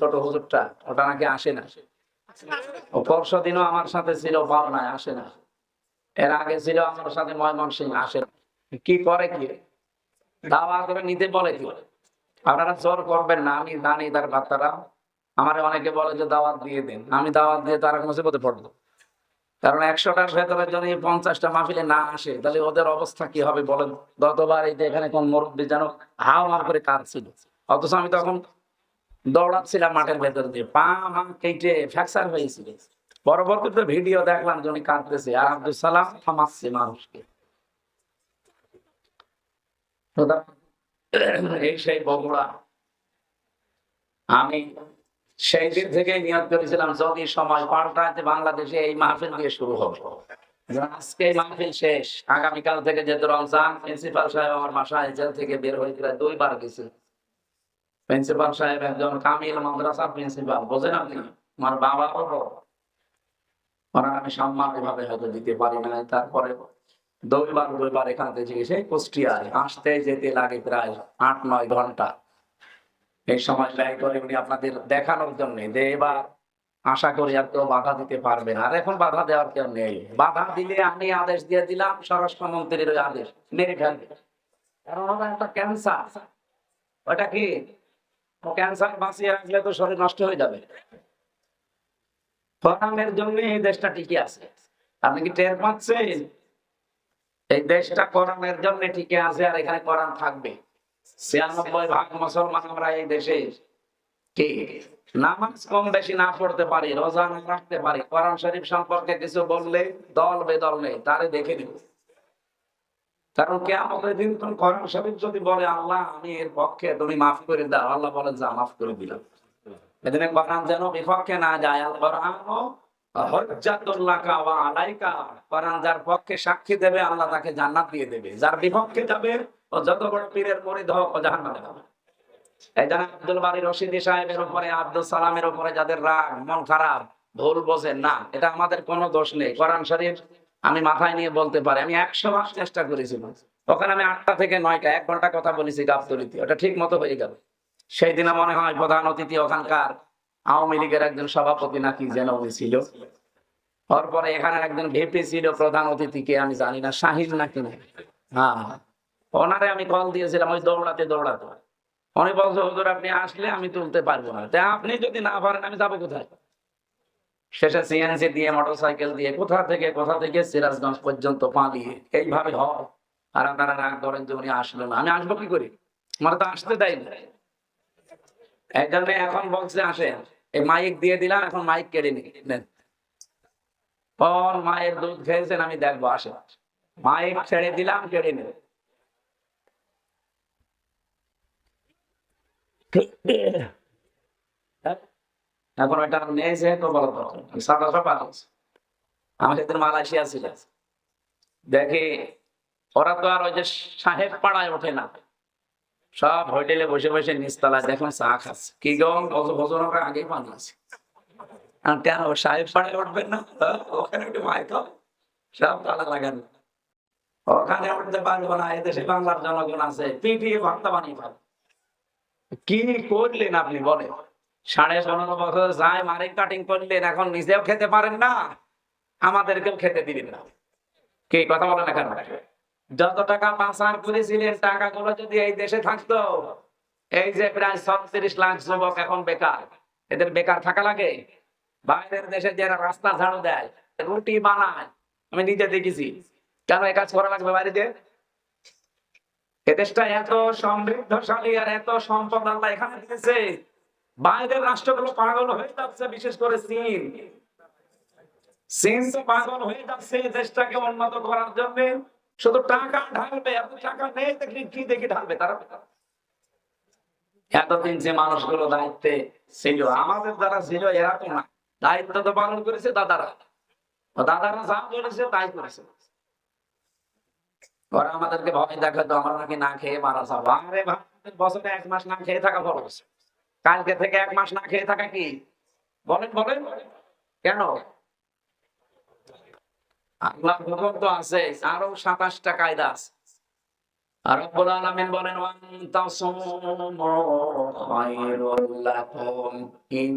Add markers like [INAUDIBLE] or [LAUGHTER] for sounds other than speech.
ছোট হুজুরটা, ওটা নাকি আসে না। আমার সাথে ছিল আসে না। এর আগে ছিল আমার সাথে ময়মনসিং আসে না। কি করে কি? দাওয়া করে নিতে বলে কি? আপনারা জোর করবেন না, আমি জানি তার বার্তারা আমার অনেকে বলে যে দাওয়াত দিয়ে দিন। আমি দাওয়াত দিয়ে তারা মুসিবতে পড়ব। কারণ একশোটার ভেতরে যদি পঞ্চাশটা মাহফিলে না আসে, তাহলে ওদের অবস্থা কি হবে বলেন? গতবার এই যে এখানে কোন মুরব্বী যেন হাও মার করে কাঁদছিল। অথচ আমি তখন দৌড়াচ্ছিলাম মাঠের ভেতর দিয়ে। পা মা কেটে ফ্র্যাকচার হয়েছিল। পরবর্তীতে ভিডিও দেখলাম যে উনি কাঁদতেছে আর আব্দুল সালাম থামাচ্ছে মানুষকে। এই সেই বগুড়া। আমি সেই দিন থেকে নিয়োগ করেছিলাম, যদি সময় পাল্টাতে বাংলাদেশে এই মাহফিল দিয়ে শুরু হবে। আজকে মাহফিল শেষ। আগামীকাল থেকে যেহেতু রমজান, প্রিন্সিপাল সাহেব আমার বাসায় জেল থেকে বের হয়ে দুইবার গেছিল প্রিন্সিপাল সাহেব একজন কামিল মাদ্রাসা প্রিন্সিপাল, বোঝেন আপনি? আমার বাবা ওনার আমি সম্মান এভাবে হয়তো দিতে পারি না, তারপরে দুইবার দুইবার এখান থেকে সেই কুষ্টিয়ায় আসতে যেতে লাগে প্রায় আট, নয় ঘণ্টা। এই সময় ব্যয় করে উনি আপনাদের দেখানোর জন্য, যে এবার আশা করি আর কেউ বাধা দিতে পারবে না। আর এখন বাধা দেওয়ার কেউ নেই। বাধা দিলে আমি আদেশ দিয়ে দিলাম, স্বরাষ্ট্রমন্ত্রীর আদেশ মেরে ফেলবে। কারণ ওটা একটা ক্যান্সার ওটা কি? ক্যান্সার বাঁচিয়ে রাখলে তো শরীর নষ্ট হয়ে যাবে। ফরামের জন্য এই দেশটা টিকে আছে। আপনি কি টের পাচ্ছেন? এই দেশটা কোরআনের জন্য টিকে আছে আর এখানে কোরআন থাকবে। ছিয়ানব্বই ভাগ মুসলমান আমরা এই দেশে কি? নামাজ কম বেশি না পড়তে পারি, রোজা না রাখতে পারি। কোরআন শরীফ সম্পর্কে কিছু বললে দল বেদল নেই, তারে দেখে নিব। কারণ কে আমাদের দিন তুমি শরীফ যদি বলে, আল্লাহ, আমি এর পক্ষে তুমি মাফ করে দাও। আল্লাহ বলে, যা, মাফ করে দিলাম। যেন বিপক্ষে না যায়। আলাইকা। যার পক্ষে সাক্ষী দেবে, আল্লাহ তাকে জান্নাত দিয়ে দেবে। যার বিপক্ষে যাবে, ও যত বড় পীরের মরিদ হোক, ও জাহান্নামে এই আব্দুল বাড়ি রশিদি সাহেবের উপরে, আব্দুল সালামের উপরে যাদের রাগ, মন খারাপ, ভুল বোঝেন না। এটা আমাদের কোনো দোষ নেই। কোরআন শরীফ আমি মাথায় নিয়ে বলতে পারি, আমি একশো মাস চেষ্টা করেছিলাম। ওখানে আমি আটটা থেকে নয়টা, এক ঘণ্টা কথা বলেছি গাবতলিতে, ওটা ঠিক মতো হয়ে গেল। সেই দিনে মনে হয় প্রধান অতিথি ওখানকার আওয়ামী লীগের একজন সভাপতি নাকি যেন ছিল। তারপরে এখানে একজন ভেপি ছিল, প্রধান অতিথিকে আমি জানি না শাহিদ নাকি না। হ্যাঁ ওনারে আমি কল দিয়েছিলাম, ওই দৌড়াতে দৌড়াতে। উনি বলছে, হুজুর, আপনি আসলে আমি তুলতে পারব না। আপনি যদি না পারেন, আমি যাব কোথায়? শেষে সিএনসি দিয়ে মোটরসাইকেল দিয়ে, কোথা থেকে কোথা থেকে সিরাজগঞ্জ পর্যন্ত পালিয়ে, এইভাবে হয়। আর আপনারা রাগ করেন যে উনি আসলো না। আমি আসব কি করি? আমার তো আসতে দেয় না। এই জন্য এখন বলছে আসেন এই মাইক দিয়ে দিলাম, এখন মাইক কেড়ে নি পর মায়ের দুধ খেয়েছেন, আমি দেখব, আসেন। মাইক ছেড়ে দিলাম, কেড়ে নেবে [LAUGHS] এখন ওইটা নেই। যেহেতু বলো আমি সেদিন মালয়েশিয়া দেখি, ওরা তো আর ওই যে সাহেব পাড়ায় ওঠে না। সব হোটেলে বসে বসে নিচতলায় দেখুন চা খাচ্ছে। কি গম আগেই কেন সাহেব পাড়ায় উঠবেন না? ওখানে একটু হবে। সব তালা লাগান। ওখানে উঠতে পারব না, এদেশে বাংলার জনগণ আছে। পিটিয়ে ভর্তা বানিয়ে পাবে কি করলেন আপনি, বলেন? সাড়ে পনেরো বছর যায়, মারে কাটিং করলেন, এখন নিজেও খেতে পারেন না, আমাদেরকেও খেতে দিবেন না। কে কথা বলেন না কেন? যত টাকা পাচার করেছিলেন, টাকাগুলো যদি এই দেশে থাকতো, এই যে প্রায় ছত্রিশ লাখ যুবক এখন বেকার, এদের বেকার থাকা লাগে? বাইরের দেশে যারা রাস্তা ঝাড়ু দেয়, রুটি বানায়, আমি নিজে দেখেছি। কেন এ কাজ করা লাগবে বাইরে এদেশটা এত সমৃদ্ধশালী আর এত সম্পদ আল্লাহ এখানে দিয়েছে। বাইরের রাষ্ট্রগুলো পাগল হয়ে যাচ্ছে, বিশেষ করে চীন। চীন তো পাগল হয়ে যাচ্ছে দেশটাকে উন্নত করার জন্য। শুধু টাকা ঢালবে, এত টাকা নেই কি ঢালবে তারা। এতদিন যে মানুষগুলো দায়িত্বে ছিল, আমাদের ছিল, এরা তো না। দায়িত্ব তো পালন করেছে দাদারা। দাদারা যা করেছে তাই করেছে। ওরা আমাদেরকে ভয় দেখাতো, আমরা নাকি না খেয়ে মারা যাব। আরে বছরে এক মাস না খেয়ে থাকা খরচ কালকে থেকে এক মাস না খেয়ে থাকা কি? বলেন বলেন। কেন? আল্লাহ তো আছে, আরও সাতাশটা কায়দা আছে। রব্বুল বলেন লাকুম ইন